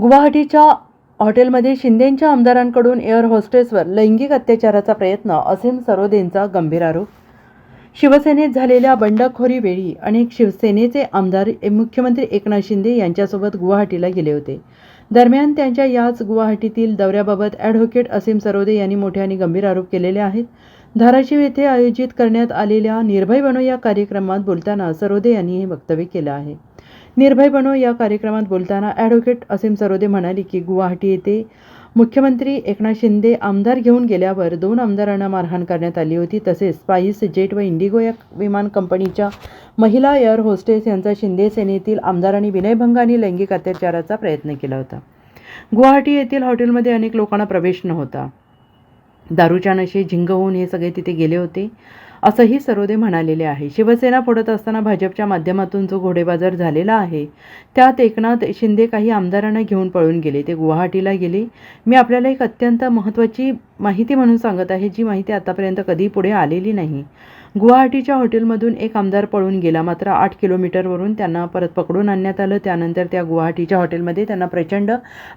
गुवाहाटीच्या हॉटेलमध्ये शिंदेंच्या आमदारांकडून एअर होस्टेसवर लैंगिक अत्याचाराचा प्रयत्न असीम सरोदेंचा गंभीर आरोप. शिवसेनेत झालेल्या बंडखोरीवेळी अनेक शिवसेनेचे आमदार मुख्यमंत्री एकनाथ शिंदे यांच्यासोबत गुवाहाटीला गेले होते. दरम्यान त्यांच्या याच गुवाहाटीतील दौऱ्याबाबत ॲडव्होकेट असीम सरोदे यांनी मोठे आणि गंभीर आरोप केलेले आहेत. धाराशिव येथे आयोजित करण्यात आलेल्या निर्भय बनो या कार्यक्रमात बोलताना सरोदे यांनी हे वक्तव्य केलं आहे. निर्भय बनो या कार्यक्रमात बोलताना ॲडव्होकेट असीम सरोदे म्हणाले की गुवाहाटी येथे मुख्यमंत्री एकनाथ शिंदे आमदार घेऊन गेल्यावर दोन आमदारांना मारहाण करण्यात आली होती. तसेच स्पाईस जेट व इंडिगो या विमान कंपनीच्या महिला एअर होस्टेस यांचा शिंदे सेनेतील आमदारांनी विनयभंग आणि लैंगिक अत्याचाराचा प्रयत्न केला होता. गुवाहाटी येथील हॉटेलमध्ये अनेक लोकांना प्रवेश नव्हता. दारूच्या नशे झिंग होऊन हे सगळे तिथे गेले होते. असंही सरोदे म्हणालेले आहे. शिवसेना फोडत असताना भाजपच्या माध्यमातून जो घोडेबाजार झालेला आहे त्यात एकनाथ शिंदे काही आमदारांना घेऊन पळून गेले. ते गुवाहाटीला गेले. मी आपल्याला एक अत्यंत महत्त्वाची माहिती म्हणून सांगत आहे जी माहिती आतापर्यंत कधी पुढे आलेली नाही. गुवाहाटीच्या हॉटेलमधून एक आमदार पळून गेला. मात्र आठ किलोमीटरवरून त्यांना परत पकडून आणण्यात आलं. त्यानंतर त्या गुवाहाटीच्या हॉटेलमध्ये त्यांना प्रचंड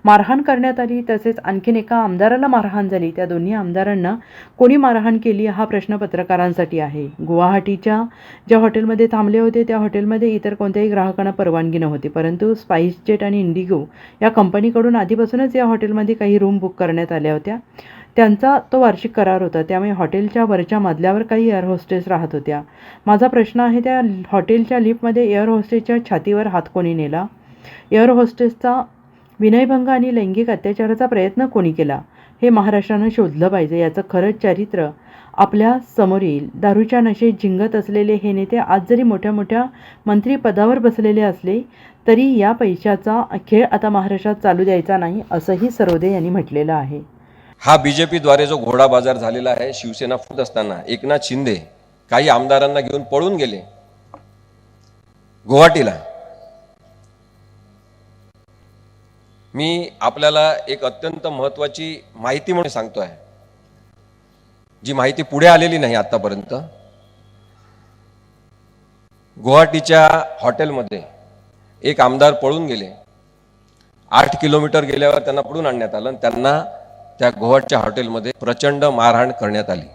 मारहाण करण्यात आली. तसेच आणखीन एका आमदाराला मारहाण झाली. त्या दोन्ही आमदारांना कोणी मारहाण केली हा प्रश्न पत्रकारांसाठी आहे. गुवाहाटीच्या ज्या हॉटेलमध्ये थांबले होते त्या हॉटेलमध्ये इतर कोणत्याही ग्राहकांना परवानगी नव्हती. परंतु स्पाईसजेट आणि इंडिगो या कंपनीकडून आधीपासूनच या हॉटेलमध्ये काही रूम बुक करण्यात आल्या होत्या. त्यांचा तो वार्षिक करार होता. त्यामुळे हॉटेलच्या वरच्या मजल्यावर काही एअर होस्टेस राहत होत्या. माझा प्रश्न आहे त्या हॉटेलच्या लिफ्टमध्ये एअर होस्टेसच्या छातीवर हात कोणी नेला? एअर होस्टेसचा विनयभंग आणि लैंगिक अत्याचाराचा प्रयत्न कोणी केला? हे महाराष्ट्रानं शोधलं पाहिजे. याचं खरंच चरित्र आपल्यासमोर येईल. दारूच्या नशेत झिंगत असलेले हे नेते आज जरी मोठ्या मोठ्या मंत्रिपदावर बसलेले असले तरी या पैशाचा खेळ आता महाराष्ट्रात चालू द्यायचा नाही असंही सरोदे यांनी म्हटलेलं आहे. हा बीजेपीद्वारे जो घोडा बाजार झालेला आहे शिवसेना फुट असताना एकनाथ शिंदे काही आमदारांना घेऊन पळून गेले. गुवाहाटीला. मी आपल्याला एक अत्यंत महत्वाची माहिती म्हणून सांगतोय. जी माहिती पुढे आलेली नाही आतापर्यंत. गुवाहाटीच्या हॉटेलमध्ये एक आमदार पळून गेले. आठ किलोमीटर गेल्यावर त्यांना पळून आणण्यात आलं त्यांना त्या गुवाहाटच्या हॉटेलमध्ये प्रचंड मारहाण करण्यात आली.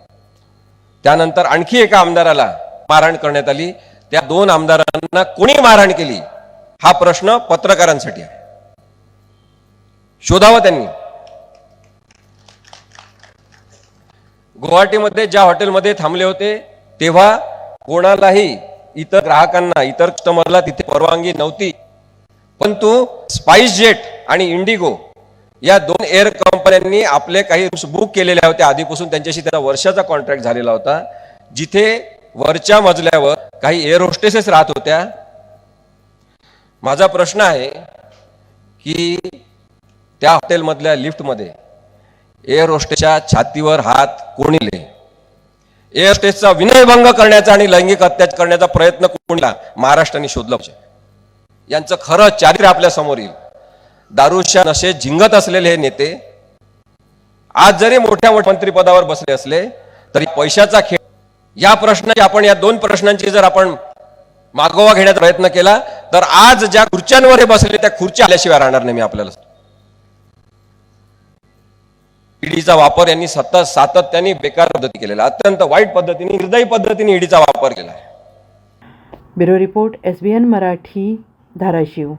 त्यानंतर आणखी एका आमदाराला मारहाण करण्यात आली. त्या दोन आमदारांना कोणी मारहाण केली? हा प्रश्न पत्रकारांसाठी आहे. शोधावा त्यांनी. गुवाहाटीमध्ये ज्या हॉटेलमध्ये थांबले होते तेव्हा कोणालाही इतर ग्राहकांना इतर कस्टमरला तिथे परवानगी नव्हती. परंतु स्पाइस जेट आणि इंडिगो या दोन एअर कंपन्यांनी आपले काही रूम्स बुक केलेल्या होत्या आधीपासून त्यांच्याशी त्याला वर्षाचा कॉन्ट्रॅक्ट झालेला होता. जिथे वरच्या मजल्यावर काही एअर होस्टेसेस राहत होत्या. माझा प्रश्न आहे की त्या हॉटेलमधल्या लिफ्टमध्ये एअर होस्टेसच्या छातीवर हात कोणीले? एअर होस्टेसचा विनयभंग करण्याचा आणि लैंगिक अत्याचार करण्याचा प्रयत्न कोणीला? महाराष्ट्राने शोधला पाहिजे. यांचं खरं चारित्र्य आपल्यासमोर येईल. दारूच्या नशेत झिंगत असलेले हे नेते आज जरी मोठ्या मोठ्या मंत्रिपदावर बसले असले तरी पैशाचा खेळ या प्रश्नाची आपण या दोन प्रश्नांची जर आपण मागोवा घेण्याचा प्रयत्न केला तर आज ज्या खुर्च्यांवर हे बसले त्या खुर्च्या आल्याशिवाय राहणार नाही मी आपल्याला ईडीचा वापर यांनी सतत सातत्याने बेकार पद्धती केलेला अत्यंत वाईट पद्धतीने हृदय पद्धतीने ईडीचा वापर केला आहे. Bureau report S B N Marathi Dharashiv.